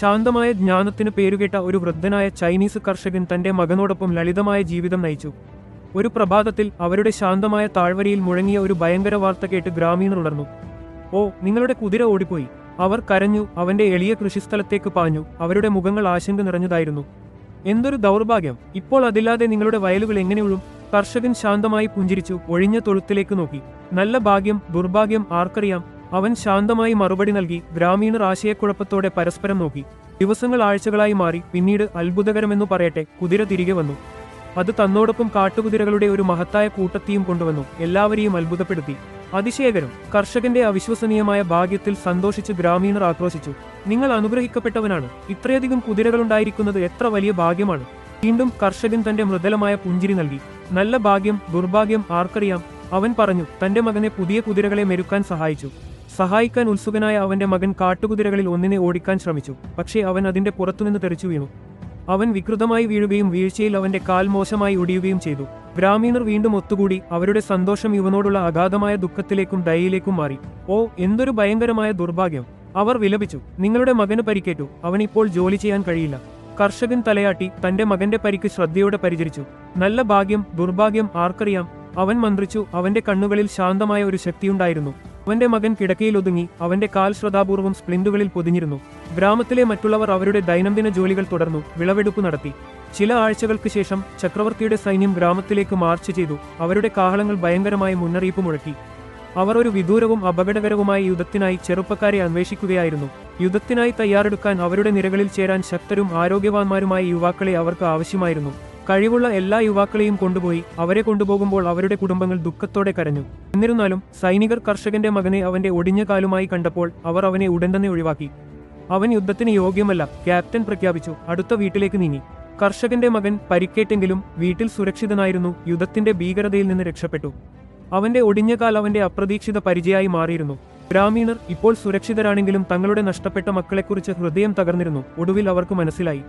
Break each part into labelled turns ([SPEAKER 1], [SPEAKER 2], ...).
[SPEAKER 1] ശാന്തമായ ജ്ഞാനത്തിന് പേരുകേട്ട ഒരു വൃദ്ധനായ ചൈനീസ് കർഷകൻ തന്റെ മകനോടൊപ്പം ലളിതമായ ജീവിതം നയിച്ചു. ഒരു പ്രഭാതത്തിൽ അവരുടെ ശാന്തമായ താഴ്വരയിൽ മുഴങ്ങിയ ഒരു ഭയങ്കര വാർത്ത കേട്ട് ഗ്രാമീണർ ഉണർന്നു. ഓ നിങ്ങളുടെ കുതിര ഓടിപ്പോയി. അവർ കരഞ്ഞു അവന്റെ എളിയ കൃഷിസ്ഥലത്തേക്ക് പാഞ്ഞു അവരുടെ മുഖങ്ങൾ ആശങ്ക നിറഞ്ഞതായിരുന്നു. എന്തൊരു ദൗർഭാഗ്യം. ഇപ്പോൾ അതില്ലാതെ നിങ്ങളുടെ വയലുകൾ എങ്ങനെയുള്ളും? കർഷകൻ ശാന്തമായി പുഞ്ചിരിച്ചു ഒഴിഞ്ഞ തൊഴുത്തിലേക്ക് നോക്കി. നല്ല ഭാഗ്യം ദുർഭാഗ്യം ആർക്കറിയാം. അവൻ ശാന്തമായി മറുപടി നൽകി ഗ്രാമീണർ ആശയക്കുഴപ്പത്തോടെ പരസ്പരം നോക്കി. ദിവസങ്ങൾ ആഴ്ചകളായി മാറി പിന്നീട് അത്ഭുതകരമെന്നു പറയട്ടെ കുതിര തിരികെ വന്നു. അത് തന്നോടൊപ്പം കാട്ടുകുതിരകളുടെ ഒരു മഹത്തായ കൂട്ടത്തെയും കൊണ്ടുവന്നു എല്ലാവരെയും അത്ഭുതപ്പെടുത്തി. അതിശയകരം കർഷകന്റെ അവിശ്വസനീയമായ ഭാഗ്യത്തിൽ സന്തോഷിച്ച് ഗ്രാമീണർ ആക്രോശിച്ചു. നിങ്ങൾ അനുഗ്രഹിക്കപ്പെട്ടവനാണ് ഇത്രയധികം കുതിരകളുണ്ടായിരിക്കുന്നത് എത്ര വലിയ ഭാഗ്യമാണ്. വീണ്ടും കർഷകൻ തന്റെ മൃദലമായ പുഞ്ചിരി നൽകി. നല്ല ഭാഗ്യം ദുർഭാഗ്യം ആർക്കറിയാം അവൻ പറഞ്ഞു തന്റെ മകനെ പുതിയ കുതിരകളെ മെരുക്കാൻ സഹായിച്ചു. സഹായിക്കാൻ ഉത്സുകനായ അവന്റെ മകൻ കാട്ടുകുതിരകളിൽ ഒന്നിനെ ഓടിക്കാൻ ശ്രമിച്ചു. പക്ഷേ അവൻ അതിന്റെ പുറത്തുനിന്ന് തെറിച്ചു വീണു. അവൻ വികൃതമായി വീഴുകയും വീഴ്ചയിൽ അവന്റെ കാൽ മോശമായി ഒടിയുകയും ചെയ്തു. ഗ്രാമീണർ വീണ്ടും ഒത്തുകൂടി അവരുടെ സന്തോഷം ഇവനോടുള്ള അഗാധമായ ദുഃഖത്തിലേക്കും ദയയിലേക്കും മാറി. ഓ എന്തൊരു ഭയങ്കരമായ ദുർഭാഗ്യം. അവർ വിലപിച്ചു. നിങ്ങളുടെ മകന് പരിക്കേറ്റു. അവനിപ്പോൾ ജോലി ചെയ്യാൻ കഴിയില്ല. കർഷകൻ തലയാട്ടി തന്റെ മകന്റെ പരിക്ക് ശ്രദ്ധയോടെ പരിചരിച്ചു. നല്ല ഭാഗ്യം ദുർഭാഗ്യം ആർക്കറിയാം. അവൻ മന്ത്രിച്ചു. അവന്റെ കണ്ണുകളിൽ ശാന്തമായ ഒരു ശക്തിയുണ്ടായിരുന്നു. അവന്റെ മകൻ കിടക്കയിൽ ഒതുങ്ങി അവന്റെ കാൽ ശ്രദ്ധാപൂർവം സ്പ്ലിന്റുകളിൽ പൊതിഞ്ഞിരുന്നു. ഗ്രാമത്തിലെ മറ്റുള്ളവർ അവരുടെ ദൈനംദിന ജോലികൾ തുടർന്നു വിളവെടുപ്പ് നടത്തി. ചില ആഴ്ചകൾക്ക് ശേഷം ചക്രവർത്തിയുടെ സൈന്യം ഗ്രാമത്തിലേക്ക് മാർച്ച് ചെയ്തു. അവരുടെ കാഹളങ്ങൾ ഭയങ്കരമായ മുന്നറിയിപ്പ് മുഴക്കി. അവർ ഒരു വിദൂരവും അപകടകരവുമായ യുദ്ധത്തിനായി ചെറുപ്പക്കാരെ അന്വേഷിക്കുകയായിരുന്നു. യുദ്ധത്തിനായി തയ്യാറെടുക്കാൻ അവരുടെ നിരകളിൽ ചേരാൻ ശക്തരും ആരോഗ്യവാന്മാരുമായ യുവാക്കളെ അവർക്ക് ആവശ്യമായിരുന്നു. കഴിവുള്ള എല്ലാ യുവാക്കളെയും കൊണ്ടുപോയി അവരെ കൊണ്ടുപോകുമ്പോൾ അവരുടെ കുടുംബങ്ങൾ ദുഃഖത്തോടെ കരഞ്ഞു. എന്നിരുന്നാലും സൈനികർ കർഷകന്റെ മകനെ അവന്റെ ഒടിഞ്ഞ കാലുമായി കണ്ടപ്പോൾ അവർ അവനെ ഉടൻ തന്നെ ഒഴിവാക്കി. അവൻ യുദ്ധത്തിന് യോഗ്യമല്ല ക്യാപ്റ്റൻ പ്രഖ്യാപിച്ചു അടുത്ത വീട്ടിലേക്ക് നീങ്ങി. കർഷകന്റെ മകൻ പരിക്കേറ്റെങ്കിലും വീട്ടിൽ സുരക്ഷിതനായിരുന്നു യുദ്ധത്തിന്റെ ഭീകരതയിൽ നിന്ന് രക്ഷപ്പെട്ടു. അവന്റെ ഒടിഞ്ഞ കാൽ അവന്റെ അപ്രതീക്ഷിത പരിചയമായി മാറിയിരുന്നു. ഗ്രാമീണർ ഇപ്പോൾ സുരക്ഷിതരാണെങ്കിലും തങ്ങളുടെ നഷ്ടപ്പെട്ട മക്കളെക്കുറിച്ച് ഹൃദയം തകർന്നിരുന്നു ഒടുവിൽ അവർക്ക് മനസ്സിലായി.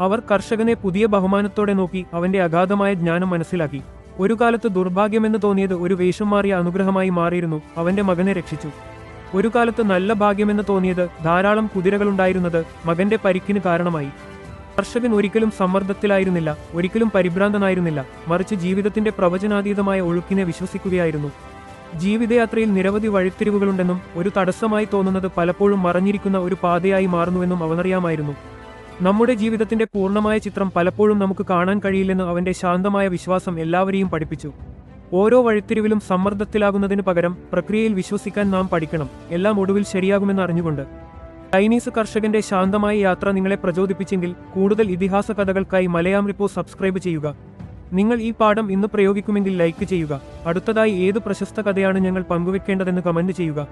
[SPEAKER 1] അവർ കർഷകനെ പുതിയ ബഹുമാനത്തോടെ നോക്കി അവന്റെ അഗാധമായ ജ്ഞാനം മനസ്സിലാക്കി. ഒരു കാലത്ത് ദുർഭാഗ്യമെന്ന് തോന്നിയത് ഒരു വേഷം മാറിയ അനുഗ്രഹമായി മാറിയിരുന്നു അവന്റെ മകനെ രക്ഷിച്ചു. ഒരു കാലത്ത് നല്ല ഭാഗ്യമെന്ന് തോന്നിയത് ധാരാളം കുതിരകളുണ്ടായിരുന്നത് മകന്റെ പരിക്കിന് കാരണമായി. കർഷകൻ ഒരിക്കലും സമ്മർദ്ദത്തിലായിരുന്നില്ല ഒരിക്കലും പരിഭ്രാന്തനായിരുന്നില്ല മറിച്ച് ജീവിതത്തിന്റെ പ്രവചനാതീതമായ ഒഴുക്കിനെ വിശ്വസിക്കുകയായിരുന്നു. ജീവിതയാത്രയിൽ നിരവധി വഴിത്തിരിവുകളുണ്ടെന്നും ഒരു തടസ്സമായി തോന്നുന്നത് പലപ്പോഴും മറഞ്ഞിരിക്കുന്ന ഒരു പാതയായി മാറുന്നുവെന്നും അവനറിയാമായിരുന്നു. നമ്മുടെ ജീവിതത്തിന്റെ പൂർണമായ ചിത്രം പലപ്പോഴും നമുക്ക് കാണാൻ കഴിയില്ലെന്ന് അവന്റെ ശാന്തമായ വിശ്വാസം എല്ലാവരെയും പഠിപ്പിച്ചു. ഓരോ വഴിത്തിരിവിലും സമ്മർദ്ദത്തിലാകുന്നതിന് പകരം പ്രക്രിയയിൽ വിശ്വസിക്കാൻ നാം പഠിക്കണം. എല്ലാം ഒടുവിൽ ശരിയാകുമെന്ന് അറിഞ്ഞുകൊണ്ട്. ചൈനീസ് കർഷകന്റെ ശാന്തമായ യാത്ര നിങ്ങളെ പ്രചോദിപ്പിച്ചെങ്കിൽ കൂടുതൽ ഇതിഹാസ കഥകൾക്കായി മലയാം റിപ്പോ സബ്സ്ക്രൈബ് ചെയ്യുക. നിങ്ങൾ ഈ പാഠം ഇന്ന് പ്രയോഗിക്കുമെങ്കിൽ ലൈക്ക് ചെയ്യുക. അടുത്തതായി ഏത് പ്രശസ്ത കഥയാണ് ഞങ്ങൾ പങ്കുവെക്കേണ്ടതെന്ന് കമന്റ് ചെയ്യുക.